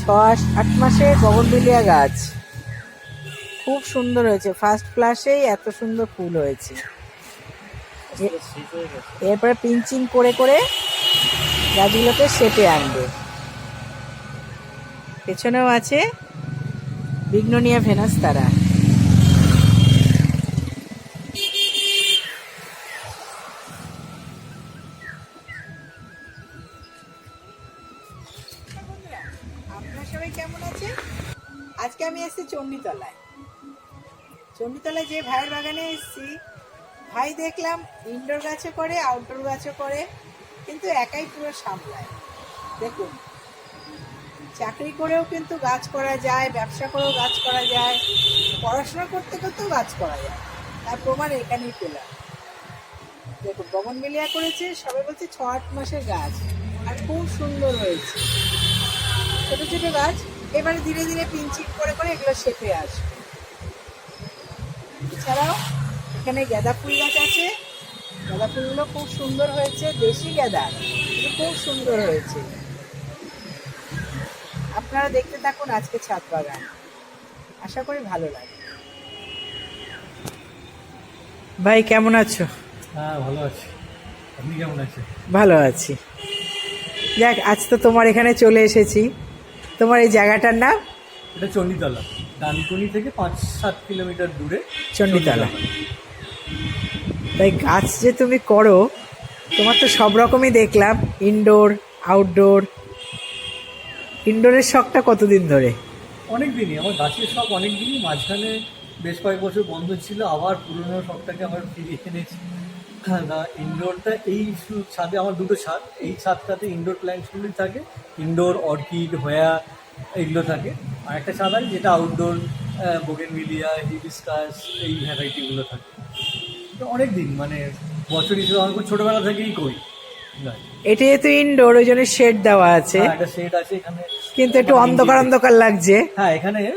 ছ আট মাসে গগনবিলিয়া গাছ। খুব সুন্দর হয়েছে। ফার্স্ট ফ্লাশেই এত সুন্দর ফুল হয়েছে। এরপরে পিঞ্চিং করে করে গাছগুলোকে সেটে আনবে। পেছনেও আছে বিঘ্ননিয়া ভেনাস তারা। চণ্ডীতলায় যে ভাইয়ের বাগানে এসেছি, ভাই দেখলাম ইনডোর গাছও করে আউটডোর গাছও করে কিন্তু একাই পুরো সামলায়। দেখুন, চাকরি করেও কিন্তু গাছ করা যায়, ব্যবসা করেও গাছ করা যায়, পড়াশোনা করতে করতেও গাছ করা যায়। তার প্রমাণ এখানেই পেলাম। দেখুন বগন মিলিয়া করেছে, সবাই বলছে ছ আট মাসের গাছ, আর খুব সুন্দর হয়েছে। ছোট ছোট গাছ, এবারে ধীরে ধীরে পিঞ্চিং করে করে এগুলো শেপে আসবে। এছাড়াও এখানে গাঁদা ফুল গাছ আছে। গাঁদা ফুলগুলো খুব সুন্দর হয়েছে দেশি গাঁদা। খুব সুন্দর হয়েছে। আপনারা দেখতে থাকুন আজকে ছাদ বাগান। আশা করি ভালো লাগে ভাই কেমন আছো? হ্যাঁ ভালো আছি। আপনি কেমন আছেন? ভালো আছি। যাক আজ তো তোমার এখানে চলে এসেছি। তোমার এই জায়গাটার নাম? এটা চণ্ডীতলা। ডানকুনি থেকে পাঁচ সাত কিলোমিটার দূরে চণ্ডীতলা। তাই গাছ যে তুমি করো তোমার তো সব রকমই দেখলাম ইনডোর আউটডোর ইনডোরের শখটা কতদিন ধরে? অনেক দিনই আমার গাছের শখ অনেক দিনই মাঝখানে বেশ কয়েক বছর বন্ধ ছিল আবার পুরনো শখটাকে আবার ফিরিয়ে এনেছি। না ইনডোরটা এই ছাদে আমার দুটো ছাদ এই ছাদটাতে ইনডোর প্ল্যান্টসগুলোই থাকে ইনডোর অর্কিড হোয়া এগুলো থাকে। আর একটা আছে যেটা আউটডোর বোগেনভিলিয়া হিবিস্কাস এই ভ্যারাইটিগুলো থাকে। অনেক দিন মানে বছর হিসেবে খুব ছোটোবেলা থেকেই করি। এটা যেহেতু ইনডোর ওই জন্য শেড দেওয়া আছে। হ্যাঁ, একটা শেড আছে এখানে। কিন্তু একটু অন্ধকার অন্ধকার লাগছে। হ্যাঁ এখানে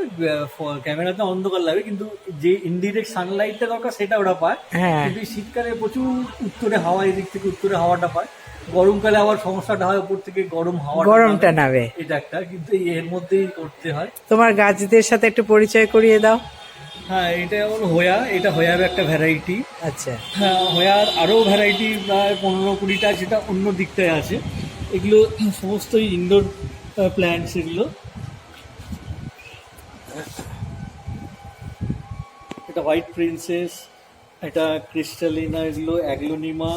ক্যামেরাতে অন্ধকার লাগে কিন্তু যে ইনডিরেক্ট সানলাইটটা দরকার সেটা ওরা পায়। হ্যাঁ। কিন্তু শীতকালে প্রচুর উত্তরে হাওয়া এদিক থেকে উত্তরে হাওয়াটা পায়। গরমকালে আবার সমস্যাটা হয় উপর থেকে গরম হাওয়া গরমটা নাবে এটা একটা কিন্তু এর মধ্যেই করতে হয়। তোমার গাছদের সাথে একটু পরিচয় করিয়ে দাও। হ্যাঁ এটা যেমন হোয়া এটা হোয়ার একটা ভ্যারাইটি আচ্ছা। হ্যাঁ হোয়ার আরও ভ্যারাইটি প্রায় পনেরো কুড়িটা যেটা অন্য দিকটায় আছে। এগুলো সমস্তই ইনডোর প্ল্যান্টস এগুলো। এটা হোয়াইট প্রিন্সেস এটা ক্রিস্টালিনা এগুলো অ্যাগ্লোনিমা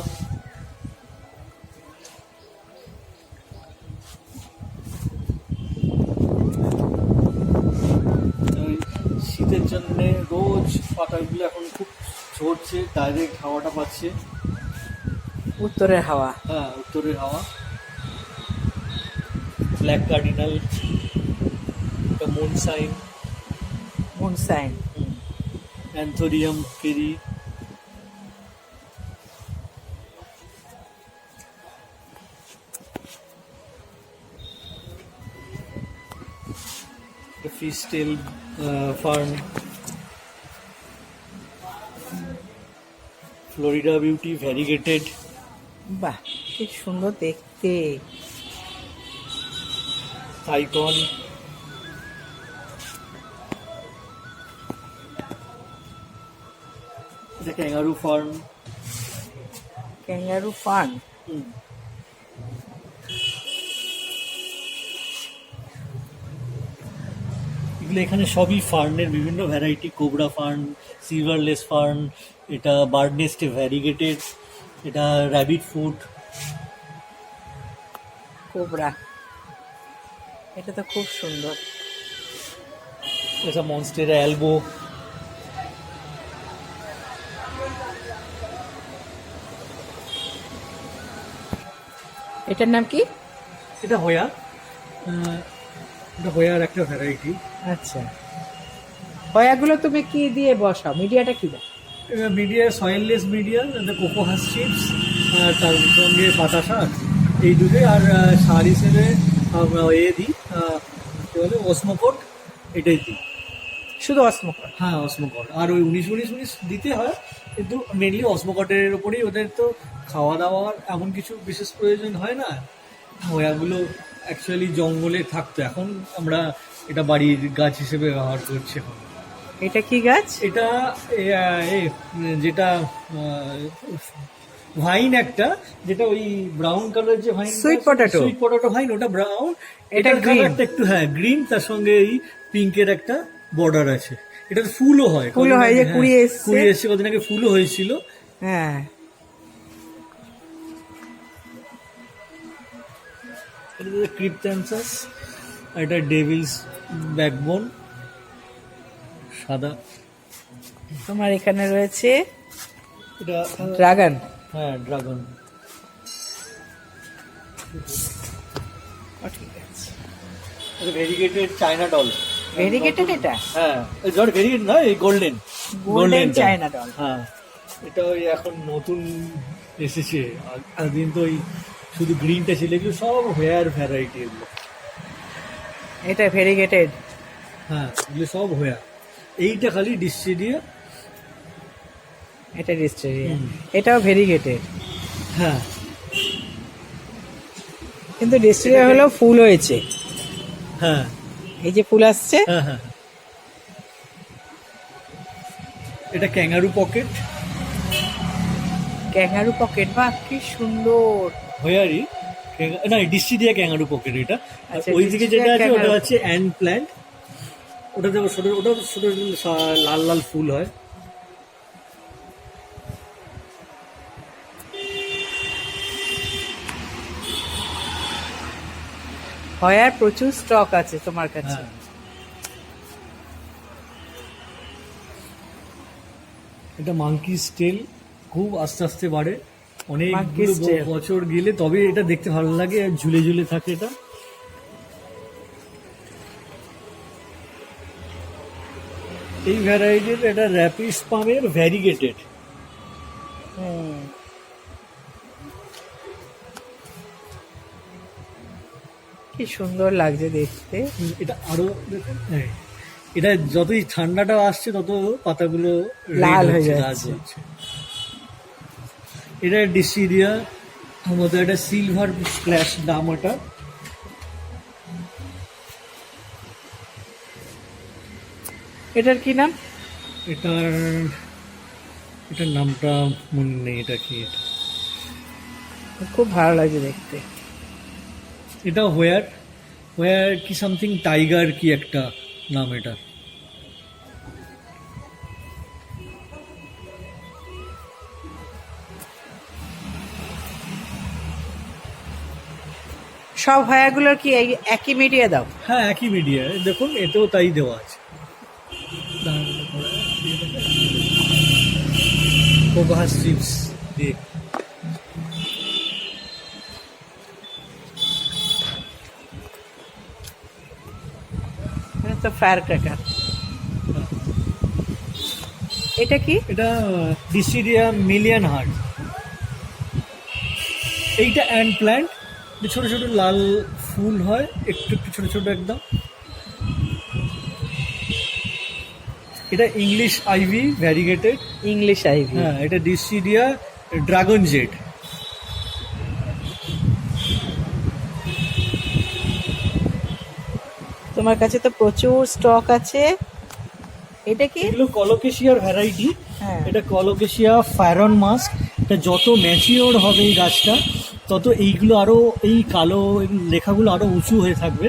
ডাইরেক্ট হাওয়াটা পাচ্ছে। উত্তরের হাওয়া। হ্যাঁ উত্তরের হাওয়া। ব্ল্যাক কার্ডিনাল এটা moonshine moonshine anthurium Kerry fishtail fern Florida beauty variegated বাহ কি সুন্দর দেখতে। সাইকন এটা ক্যাঙ্গারু ফার্ম ক্যাঙ্গারু ফান এগুলো এখানে সবই ফার্নের বিভিন্ন variety cobra fern silver lace fern এটা বার্ড নেস্টে ভ্যারিগেটেড এটা র্যাবিট ফুড কোবরা এটা তো খুব সুন্দর। এটা মনস্টের অ্যালবো এটার নাম কি? এটা হোয়া। এটা হোয়ার একটা ভ্যারাইটি আচ্ছা। হয়াগুলো তুমি কি দিয়ে বসাও? মিডিয়াটা কি দাও media soilless media coco husk chips আর তার সঙ্গে বাতাসা এই দুটোই আর সার হিসেবে আমরা এ দিই কি বলে অসমোকোট এটাই দিই। শুধু অসমকর হ্যাঁ অসমোকট আর ওই উনিশ উনিশ উনিশ দিতে হয় কিন্তু মেনলি অসমোকটের ওপরেই ওদের তো খাওয়া দাওয়ার এমন কিছু বিশেষ প্রয়োজন হয় না। ওয়াগুলো অ্যাকচুয়ালি জঙ্গলে থাকতো। এখন আমরা এটা বাড়ির গাছ হিসেবে ব্যবহার করছি এখন। এটা কি গাছ? এটা যেটা ভাইন একটা যেটা ওই ব্রাউন কালার যে vine Sweet potato. Sweet potato vine ওটা ব্রাউন এটা কালারটা একটু হ্যাঁ গ্রিন তার সঙ্গে এই পিঙ্কের একটা বর্ডার আছে। এটা ফুলও হয়। ফুলও হয়, যে হ্যাঁ, কুড়ি এসছে। কুড়ি এসছে কদিন আগে ফুলও হয়েছিল। হ্যাঁ। ক্রিপ্টানসাস এটা ডেভিলস ব্যাকবোন সাদা। তোমার এখানে রয়েছে এটা ড্রাগন। হ্যাঁ ড্রাগন। ঠিক আছে। Variegated China doll. ভেরিগেটেড এটা? হ্যাঁ জট ভেরিগেট না এই গোল্ডেন। Golden China doll. হ্যাঁ এটা ওই এখন নতুন এসেছে। আগদিন তো ওই শুধু গ্রিনটা ছিল এগুলো সব হেয়ার ভ্যারাইটি এগুলো এটা ভেরিগেটেড হ্যাঁ এগুলো সব হেয়ার এইটা খালি ডিস্ট্রিডিয়া এটা ডিস্ট্রিয়া হুম। এটাও ভেরিগেটেড হ্যাঁ। কিন্তু ডিস্ট্রিয়া হলো ফুল হয়েছে। হ্যাঁ। এই যে ফুল আসছে। হ্যাঁ হ্যাঁ এটা ক্যাঙ্গারু পকেট ক্যাঙ্গারু পকেট বা কি সুন্দর। হোয়ারি না ডিস্ট্রিডিয়া ক্যাঙ্গারু পকেট এটা। আচ্ছা, ওই দিকে যেটা আছে ওটা হচ্ছে অ্যান্ড প্ল্যান্ট। ওটাতে ছোট ওটা ছোট লাল লাল ফুল হয়। হয়ার প্রচুর স্টক আছে তোমার কাছে। হ্যাঁ। এটা মাঙ্কি স্টেল খুব আস্তে আস্তে বাড়ে। অনেক বছর গেলে তবে এটা দেখতে ভালো লাগে ঝুলে ঝুলে থাকে এটা। এই ভ্যারাইটির এটা র্যাপিড পামের ভ্যারিগেটেড কি সুন্দর লাগছে দেখতে। এটা আরও হ্যাঁ, এটা যতই ঠান্ডাটা আসছে তত পাতাগুলো লাল হয়ে যাচ্ছে। এটা ডিসিডিয়া আমাদের একটা সিলভার স্প্ল্যাশ দাম ওটা। এটার কি নাম? এটার এটার নামটা মনে নেই এটা কি এটা? খুব ভালো লাগে দেখতে। এটা হোয়ার হোয়ার কি সামথিং টাইগার কি একটা নাম এটা। সব হয়াগুলোর কি একই মিডিয়া দাও? হ্যাঁ একই মিডিয়া দেখুন এতেও তাই দেওয়া আছে। কোকোহা স্ট্রিপস দিয়ে। এটা তো ফায়ার ক্র্যাকার এটা কি? এটা ডিসিডিয়া মিলিয়ন হার্ট এইটা অ্যান্ড প্ল্যান্ট ছোট ছোট লাল ফুল হয় একটু একটু ছোট ছোট একদম। এটা English ivy variegated English ivy হ্যাঁ এটা ডিসিডিয়া ড্রাগন জেড তোমার কাছে তো প্রচুর স্টক আছে। এটা কি? এগুলো কলোকেশিয়ার ভ্যারাইটি হ্যাঁ। এটা কলোকেশিয়া ফায়রন মাস্ক এটা যত ম্যাচিওর হবে এই গাছটা তত এইগুলো আরও এই কালো লেখাগুলো আরও উঁচু হয়ে থাকবে।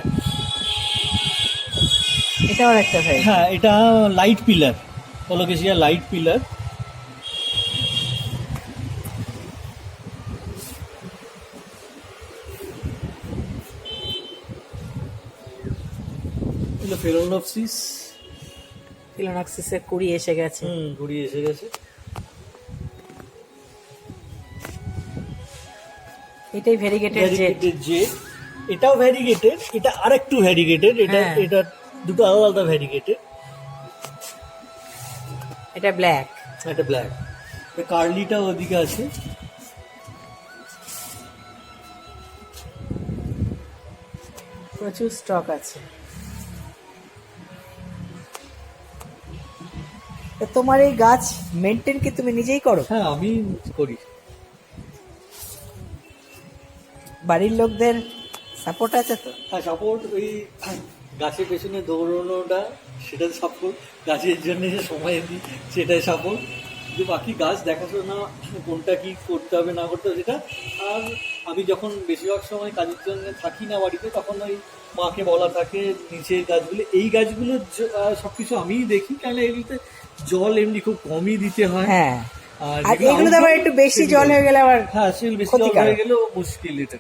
এটাও একটা ভাই। হ্যাঁ এটা light pillar colocasia light pillar এগুলো ফেরোনপসিস ফিলোনক্সিসের কুড়ি এসে গেছে। হুম ঘুরিয়ে এসে গেছে। এটাই ভেরিগেটেড জেড যে এটাও ভ্যারিগেটেড এটা আরেকটু ভ্যারিগেটেড এটা হ্যাঁ। এটা দুটো আলাদা আলাদা ভ্যারিগেটেড এটা ব্ল্যাক এটা ব্ল্যাক কার্লিটা ওদিকে আছে। প্রচুর স্টক আছে। তোমার এই গাছ মেনটেন কি তুমি নিজেই করো? হ্যাঁ আমি করি। বাড়ির লোকদের সাপোর্ট আছে তো? হ্যাঁ সাপোর্ট ওই গাছের পেছনে দৌড়ানোটা সেটা সাপোর্ট গাছের জন্য যে সময় দিই সেটাই সাপোর্ট কিন্তু বাকি গাছ দেখাশোনা কোনটা কি করতে হবে না করতে হবে সেটা আর আমি যখন বেশিরভাগ সময় কাজের জন্য থাকি না বাড়িতে তখন ওই মাকে বলা থাকে নিচের গাছগুলো এই গাছগুলো সব কিছু আমিই দেখি। কারণ এগুলোতে জল এমনি খুব কমই দিতে হয়। হ্যাঁ। আর এগুলো আবার একটু বেশি জল হয়ে গেলে আবার হ্যাঁ বেশি জল হয়ে গেলেও মুশকিল এটা।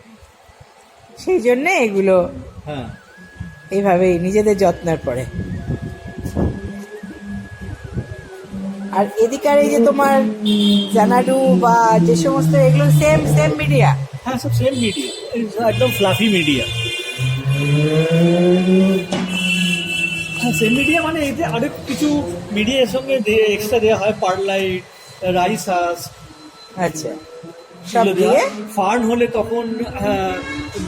সেই জন্য এগুলো হ্যাঁ। এইভাবেই নিজেদের যত্নের পরে। আর এদিকার এই যে তোমার জানাডু বা যে সমস্ত এগুলো সেম সেম মিডিয়া হ্যাঁ সব সেম মিডিয়া একদম ফ্লাফি মিডিয়া হ্যাঁ সেম মিডিয়া মানে এতে আরেক কিছু মিডিয়ার সঙ্গে এক্সট্রা দেওয়া হয় পারলাইট রাইস হাস আচ্ছা। সব দিয়ে। ফার্ন হলে তখন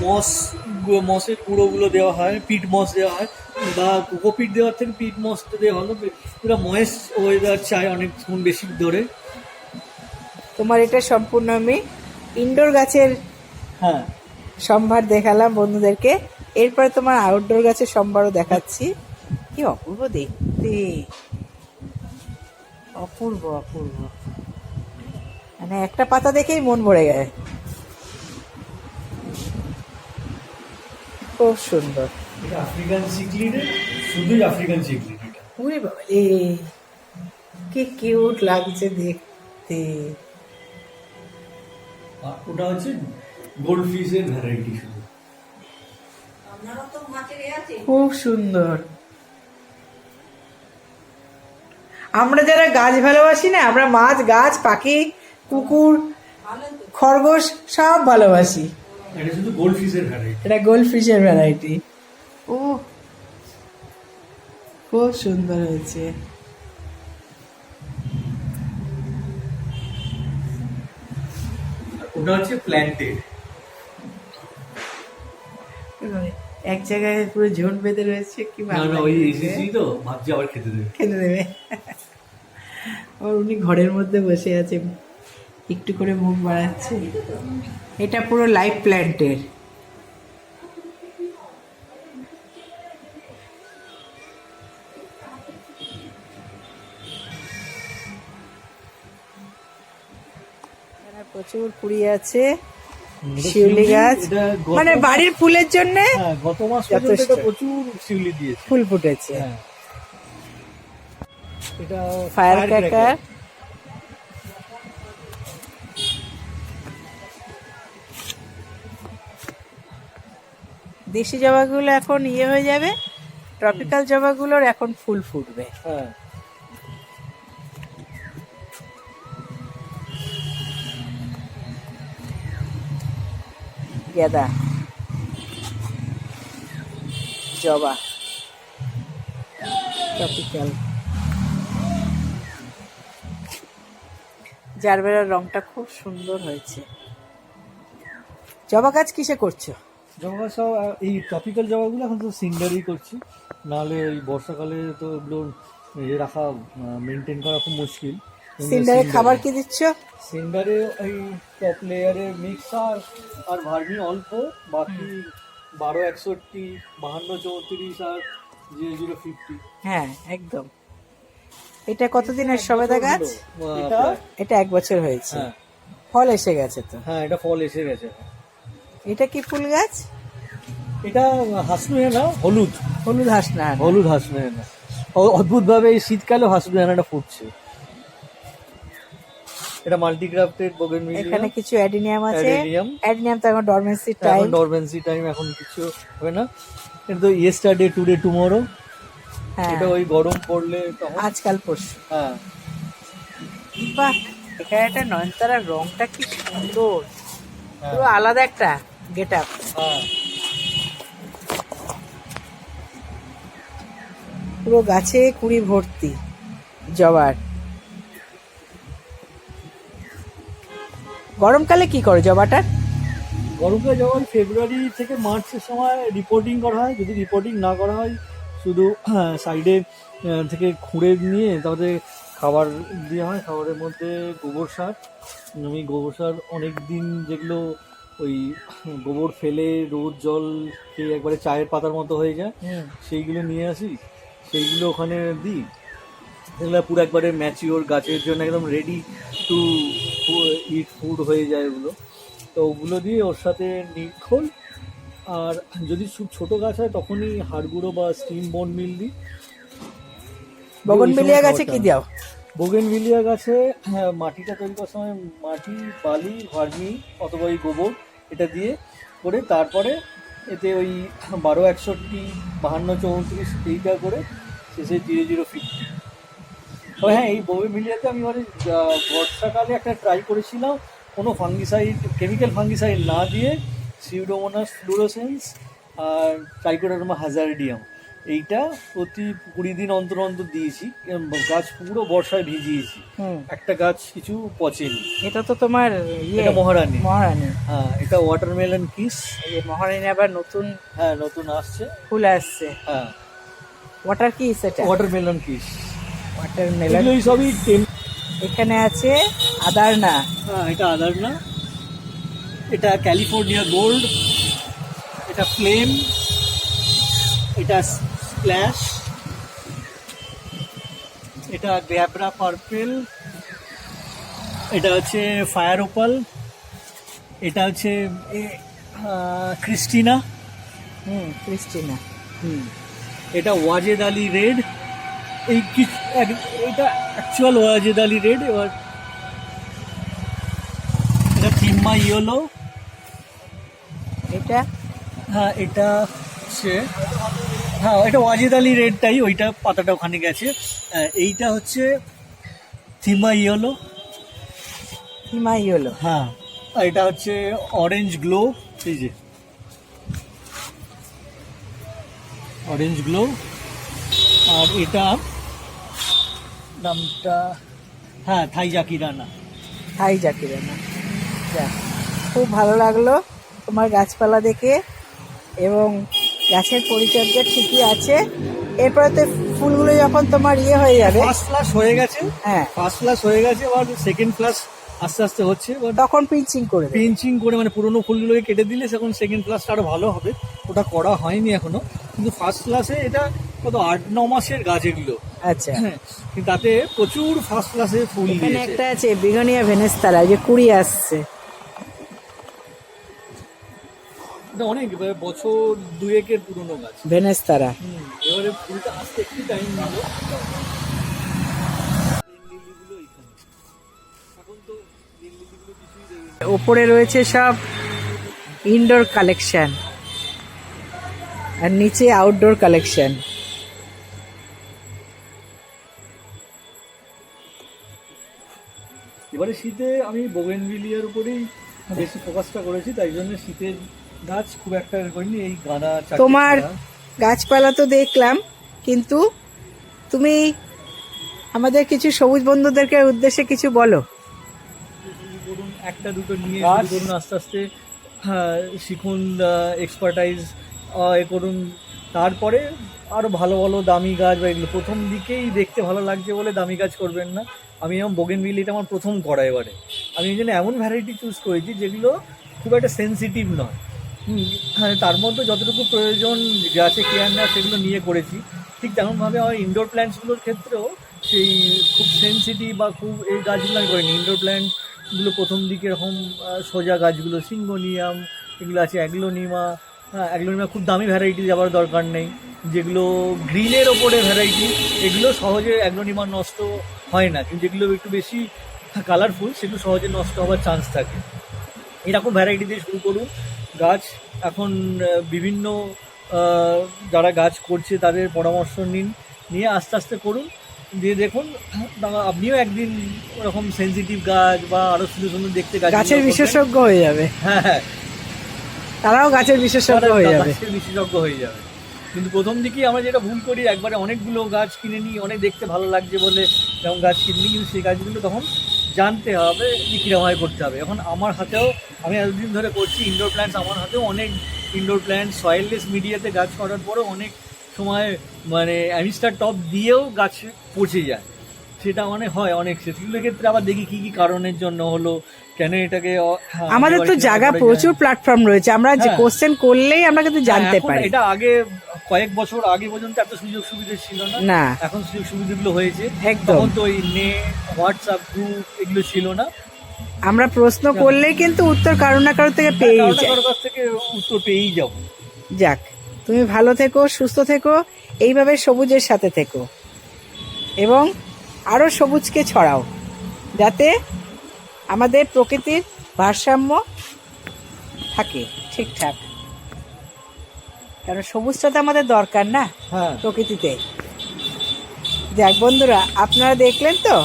মস মসের গুঁড়োগুলো দেওয়া হয় পিট মস দেওয়া হয় বা কোকোপিট দেওয়ার থেকে পিট মসটা দেওয়া হলো পুরো ময়েস ওয়েদার চাই অনেকক্ষণ বেশি ধরে। তোমার এটা সম্পূর্ণ আমি ইনডোর গাছের হ্যাঁ। সম্ভার দেখালাম বন্ধুদেরকে। এরপরে তোমার আউটডোর গাছের সম্ভারও দেখাচ্ছি। কি অপূর্ব দেখতে। অপূর্ব অপূর্ব। মানে একটা পাতা দেখেই মন ভরে গেছে। খুব সুন্দর। আফ্রিকান সিকলিডে শুধুই আফ্রিকান সিকলিড এটা। উরে বাবা রে কি কিউট লাগছে দেখতে। আর ওটা হচ্ছে গোল্ড ফিশের ভ্যারাইটি শুধু খুব সুন্দর। আমরা যারা গাছ ভালোবাসি না আমরা মাছ গাছ পাখি কুকুর খরগোশ সব ভালোবাসি। এটা শুধু গোল্ড ফিশের ভ্যারাইটি এটা গোল্ড ফিশের ভ্যারাইটি ও খুব সুন্দর হয়েছে। ওটা হচ্ছে প্ল্যান্টেড এক জায়গায় পুরো ঝোন বেঁধে রয়েছে কি ভালো না ওই এসেছি তো ভাবছি আবার খেতে দেবে। খেতে দেবে। আর উনি ঘরের মধ্যে বসে আছে একটু করে মুখ বাড়াচ্ছে। এটা পুরো লাইফ প্ল্যান্টের প্রচুর কুড়ি আছে। শিউলি গাছ। মানে বাড়ির ফুলের জন্য হ্যাঁ গত মাস পর্যন্ত। প্রচুর শিউলি দিয়েছে। ফুল ফুটেছে। হ্যাঁ। এটা ফায়ার ক্র্যাকার দেশি জবাগুলো এখন ইয়ে হয়ে যাবে ট্রপিক্যাল জবাগুলোর এখন ফুল ফুটবে। হ্যাঁ। গেদা। জবা। ট্রপিক্যাল জারবেরার রংটা খুব সুন্দর হয়েছে। জবা গাছ কিসে করছ? জবা সব এই টপিক্যাল জবাগুলো এখন তো সিন্ডারই করছি। নাহলে এই বর্ষাকালে তো এগুলো ইয়ে রাখা মেনটেন করা খুব মুশকিল। সিন্ডারে খাবার কি দিচ্ছ? সিন্ডারে ওই টপ লেয়ারে মিক্স আর ভার্মি অল্প বাকি বারো একষট্টি বাহান্ন চৌত্রিশ আর জিরো জিরো ফিফটি হ্যাঁ একদম। এটা কতদিনের সবেদা গাছ? এটা? এটা এক বছর হয়েছে। হ্যাঁ। ফল এসে গেছে তো? হ্যাঁ এটা ফল এসে গেছে। এটা কি ফুল গাছ? এটা হাসনুহেনা হলুদ। হলুদ হাস না হলুদ হাসনুহেনা অদ্ভুত ভাবে এই শীতকালে হাসনুহেনাটা ফুটছে। এটা মাল্টিগ্রাফটেড বোগেন এখানে কিছু অ্যাডিনিয়াম আছে। অ্যাডিনিয়াম। তো এখন ডরমেন্সি টাইম এখন ডরমেন্সি টাইম এখন কিছু হবে না। এটা তো ইয়েস্টারডে টুডে টুমরো হ্যাঁ। এটা ওই গরম পড়লে তখন। আজকাল পরশু হ্যাঁ। বাহ এখানে একটা নয়নতারার রংটা কি সুন্দর। পুরো আলাদা একটা গেট আপ হ্যাঁ। পুরো গাছে কুড়ি ভর্তি জবার। গরমকালে কি করে জবাটা? গরমকালে যখন ফেব্রুয়ারি থেকে মার্চের সময় রিপোর্টিং করা হয় যদি রিপোর্টিং না করা হয় শুধু সাইডে থেকে খুঁড়ে নিয়ে তারপরে খাবার দেওয়া হয় খাবারের মধ্যে গোবর সার। আমি গোবর সার অনেক দিন যেগুলো ওই গোবর ফেলে রোদ জল খেয়ে একবারে চায়ের পাতার মতো হয়ে যায় সেইগুলো নিয়ে আসি সেইগুলো ওখানে দিই। এগুলো পুরো একবারে ম্যাচিওর গাছের জন্য একদম রেডি টু ইট ফুড হয়ে যায় ওগুলো। তো ওগুলো দিয়ে ওর সাথে নিখোল আর যদি ছোটো গাছ হয় তখনই হাড়গুঁড়ো বা স্টিম বন মিল দিই। বগনবিলিয়া গাছে কি দাও বোগেনভিলিয়া গাছে হ্যাঁ, মাটিটা তৈরি করার সময় মাটি বালি ভার্মি অথবা ওই গোবর এটা দিয়ে করে তারপরে এতে ওই বারো একষট্টি বাহান্ন চৌত্রিশ এইটা করে শেষে জিরো জিরো ফিফটি। তো হ্যাঁ এই বোগেনভিলিয়াতে আমি মানে বর্ষাকালে একটা ট্রাই করেছিলাম কোনো ফাঙ্গিসাইড কেমিক্যাল ফাঙ্গিসাইড না দিয়ে সিউডোমোনাস ফ্লুরোসেন্স আর ট্রাইকোডার্মা হাজারিডিয়াম। এইটা প্রতি কুড়ি দিন অন্তর অন্তর দিয়েছি গাছ পুরো বর্ষায় ভিজিয়েছি। একটা গাছ কিছু পচেনি। এটা তো তোমার ইয়ে। এটা মহারানী। মহারানী। হ্যাঁ এটা ওয়াটারমেলন কিস এই মহারানী আবার নতুন হ্যাঁ নতুন আসছে। ফুল আসছে। হ্যাঁ। ওয়াটার কি সেটা ওয়াটারমেলন কিস ওয়াটার মেলন এই সবই এখানে আছে আদারনা। হ্যাঁ এটা আদার না এটা ক্যালিফোর্নিয়া গোল্ড এটা ফ্লেম এটা স্প্ল্যাশ এটা গ্র্যাবরা পার্পেল এটা হচ্ছে ফায়ার ওপাল এটা হচ্ছে ক্রিস্টিনা হুম ক্রিস্টিনা হুম। এটা ওয়াজেদ আলী রেড এই এটা অ্যাকচুয়াল ওয়াজেদ আলী রেড এবার এটা থিম্মা ইয়েলো এটা? হ্যাঁ এটা হচ্ছে হ্যাঁ এটা ওয়াজেদ আলী রেডটাই ওইটা পাতাটা ওখানে গেছে। এইটা হচ্ছে থিম্মা ইয়েলো। হিমাই হলো হ্যাঁ আর এটা হচ্ছে অরেঞ্জ গ্লো এই যে। Orange glow. আর এটা নামটা হ্যাঁ থাই জাকিরানা হাই জাকিরানা খুব ভালো লাগল তোমার গাছপালা দেখে এবং গাছের পরিচর্যা ঠিকই আছে। এরপরে তো ফুলগুলো যখন তোমার ইয়ে হয়ে যাবে। ফার্স্ট ক্লাস হয়ে গেছে। হ্যাঁ। ফার্স্ট ক্লাস হয়ে গেছে এবার সেকেন্ড ক্লাস আস্তে আস্তে হচ্ছে তখন পিঞ্চিং করে পিঞ্চিং করে মানে পুরোনো ফুলগুলোকে কেটে দিলে সেখন সেকেন্ড ক্লাসটা আরও ভালো হবে। ওটা করা হয়নি এখনও। কিন্তু ফার্স্ট ক্লাসে এটা কত আট ন মাসের গাছ এগুলো। আচ্ছা। হ্যাঁ কিন্তু তাতে প্রচুর ফার্স্ট ক্লাসে ফুল একটা আছে বিগনিয়া ভেনেস্তারা যে কুড়ি আসছে। এটা অনেক বছর দুয়েকের পুরনো গাছ। ভেনেস্তারা হুম, এবারে ফুলটা আসতে একটু টাইম নিল। ওপরে রয়েছে সব ইনডোর কালেকশন আর নিচে আউটডোর কালেকশন এবারে শীতে আমি বোগেনভিলিয়ার উপরেই বেশি ফোকাসটা করেছি তাই জন্য শীতের গাছ খুব একটা করিনি এই গাঁদা তোমার গাছপালা তো দেখলাম কিন্তু তুমি আমাদের কিছু সবুজ বন্ধুদেরকে উদ্দেশ্যে কিছু বলো। একটা দুটো নিয়ে করুন আস্তে আস্তে হ্যাঁ, শিখুন এক্সপার্টাইজ এ করুন। তারপরে আরও ভালো ভালো দামি গাছ বা এগুলো। প্রথম দিকেই দেখতে ভালো লাগছে বলে দামি গাছ করবেন না। আমি যেমন বোগেন এটা আমার প্রথম করা এবারে। আমি এই জন্য এমন ভ্যারাইটি চুজ করেছি যেগুলো খুব একটা সেন্সিটিভ নয়। তার মধ্যে যতটুকু প্রয়োজন গাছে কেয়ার নেওয়া সেগুলো নিয়ে করেছি। ঠিক তেমনভাবে আমার ইনডোর প্ল্যান্টসগুলোর ক্ষেত্রেও সেই খুব সেন্সিটিভ বা খুব এই গাছগুলো আমি করিনি। ইনডোর প্ল্যান্টগুলো প্রথম দিকে এরকম সোজা গাছগুলো সিঙ্গোনিয়াম এগুলো আছে অ্যাগ্লোনিমা হ্যাঁ অ্যাগ্লোনিমা খুব দামি ভ্যারাইটি যাওয়ার দরকার নেই। যেগুলো গ্রিনের ওপরে ভ্যারাইটি এগুলো সহজে অ্যাগ্লোনিমা নষ্ট হয় না। কিন্তু যেগুলো একটু বেশি কালারফুল সেগুলো সহজে নষ্ট হওয়ার চান্স থাকে। এরকম ভ্যারাইটি দিয়ে শুরু করুন। গাছ। এখন বিভিন্ন যারা গাছ করছে তাদের পরামর্শ নিন নিয়ে আস্তে আস্তে করুন। দিয়ে দেখুন আপনিও একদিন ওরকম সেন্সিটিভ গাছ বা আরও সুন্দর সুন্দর দেখতে গাছ গাছের বিশেষজ্ঞ হয়ে যাবে। হ্যাঁ হ্যাঁ। তারাও গাছের বিশেষজ্ঞ হয়ে যাবে। গাছের বিশেষজ্ঞ হয়ে যাবে। কিন্তু প্রথম দিকেই আমরা যেটা ভুল করি একবারে অনেকগুলো গাছ কিনে নিই অনেক দেখতে ভালো লাগছে বলে যেমন গাছ কিনে নিই কিন্তু সেই গাছগুলো তখন জানতে হবে যে কীরকমভাবে করতে হবে। এখন আমার হাতেও, আমি এতদিন ধরে করছি ইনডোর প্ল্যান্টস আমার হাতেও অনেক ইনডোর প্ল্যান্ট সয়েললেস মিডিয়াতে গাছ করার পরেও অনেক সময় মানে অ্যামিস্টার টপ দিয়েও গাছ পচে যায়। সেটা মানে হয় অনেক। সেগুলো ক্ষেত্রে আবার দেখি কী কী কারণের জন্য হলো কেন এটাকে হ্যাঁ, আমাদের তো জায়গা প্রচুর প্ল্যাটফর্ম রয়েছে। আমরা যে হ্যাঁ। কোশ্চেন করলেই আমরা কিন্তু জানতে হ্যাঁ, পারি। এটা আগে কয়েক বছর আগে পর্যন্ত এত সুযোগ সুবিধা ছিল না। না। এখন সুযোগ সুবিধাগুলো হয়েছে। একদম। তো ওই নেট হোয়াটসঅ্যাপ গ্রুপ এগুলো ছিল না। আমরা প্রশ্ন করলেই কিন্তু উত্তর কারও না কারও থেকে পেয়েই কারও যাই থেকে উত্তর পেয়েই যাব। যাক তুমি ভালো থেকো সুস্থ থেকো এইভাবে সবুজের সাথে থেকো। এবং আরও সবুজকে ছড়াও যাতে আমাদের প্রকৃতির ভারসাম্য থাকে ঠিকঠাক। কারণ সবুজটা তো আমাদের দরকার না হ্যাঁ। প্রকৃতিতে। যাক বন্ধুরা আপনারা দেখলেন তো?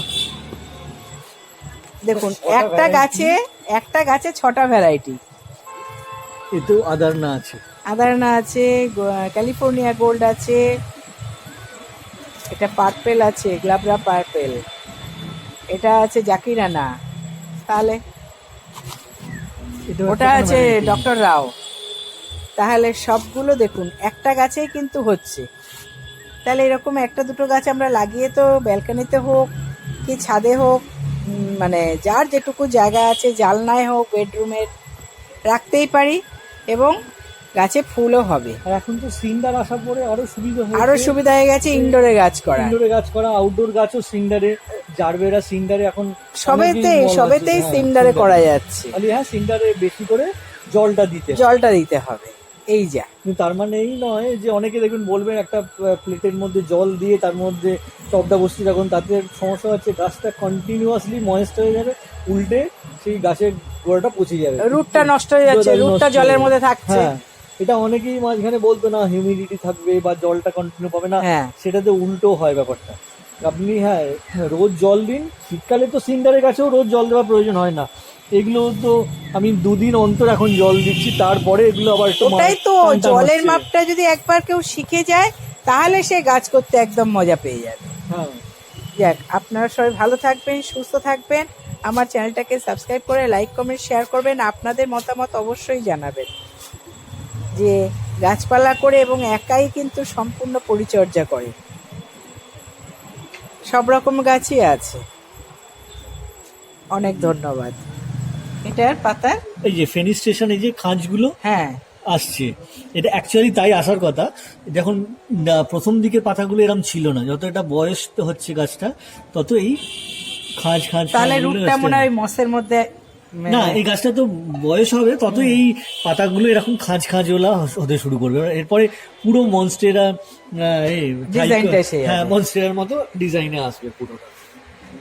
দেখুন একটা গাছে একটা গাছে ছটা ভ্যারাইটি এতেও আদার না আছে। আদারনা আছে ক্যালিফোর্নিয়া গোল্ড আছে এটা পার্পেল আছে গ্লাবরা পার্পেল। এটা আছে জাকিরানা। তাহলে ওটা আছে ডক্টর রাও তাহলে সবগুলো দেখুন একটা গাছেই কিন্তু হচ্ছে। তাহলে এরকম একটা দুটো গাছ আমরা লাগিয়ে তো ব্যালকানিতে হোক কি ছাদে হোক মানে যার যেটুকু জায়গা আছে জালনায় হোক বেডরুমের রাখতেই পারি এবং গাছে ফুলও হবে। আর এখন তো সিন্ডার আসার পরে আরও সুবিধা আরও সুবিধা হয়ে গেছে ইনডোরে গাছ করা। ইনডোরে গাছ করা আউটডোর গাছও সিন্ডারে জারবেরা সিন্ডারে এখন সবেতেই অনেকদিন সবেতেই হ্যাঁ, সিন্ডারে। করা যাচ্ছে। খালি হ্যাঁ সিন্ডারে বেশি করে জলটা দিতে জলটা দিতে হবে। এই যা। তার মানে এই নয় যে অনেকে দেখবেন বলবেন একটা প্লেটের মধ্যে জল দিয়ে তার মধ্যে চপটা বসতে থাকুন তাতে সমস্যা হচ্ছে গাছটা কন্টিনিউয়াসলি ময়েস্ট হয়ে যাবে উল্টে সেই গাছের গোড়াটা পচে যাবে। রুটটা নষ্ট হয়ে যাচ্ছে রুটটা জলের মধ্যে থাকছে। হ্যাঁ। এটা অনেকেই মাঝখানে বলতো না হিউমিডিটি থাকবে বা জলটা কন্টিনিউ পাবে না। হ্যাঁ। সেটাতে উল্টো হয় ব্যাপারটা। আপনি হ্যাঁ রোজ জল দিন। শীতকালে তো সিন্ডারের কাছেও রোজ জল দেওয়ার প্রয়োজন হয় না। এগুলো তো আমি দুদিন অন্তর এখন জল দিচ্ছি তারপরে এগুলো আবার ওটাই তো জলের মাপটা যদি একবার কেউ শিখে যায় তাহলে সে গাছ করতে একদম মজা পেয়ে যাবে। হ্যাঁ। যাক আপনারা সবাই ভালো থাকবেন সুস্থ থাকবেন। আমার চ্যানেলটাকে সাবস্ক্রাইব করে লাইক কমেন্ট শেয়ার করবেন। আপনাদের মতামত অবশ্যই জানাবেন। যে গাছপালা করে এবং একাই কিন্তু সম্পূর্ণ পরিচর্যা করে। সব রকম গাছই আছে। অনেক ধন্যবাদ। এটার পাতা? এই যে ফেনি স্টেশনে যে খাঁজগুলো? হ্যাঁ। আসছে। এটা অ্যাকচুয়ালি তাই আসার কথা। যখন প্রথম দিকে পাতাগুলো এরম ছিল না। যত এটা বয়স হচ্ছে গাছটা তত এই খাঁজ খাঁজ তাহলে রুটটা মনে হয় মসের মধ্যে না এই গাছটা তো বয়স হবে তত এই পাতাগুলো এরকম খাঁজ খাঁজওয়ালা হতে শুরু করবে। এরপরে পুরো মনস্টেরা হ্যাঁ মনস্টেরার মতো ডিজাইনে আসবে পুরোটা।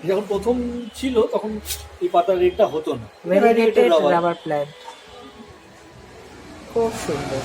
যখন প্রথম ছিল তখন এই পাতার রেটটা হতো না। রাবার প্ল্যান্ট খুব সুন্দর।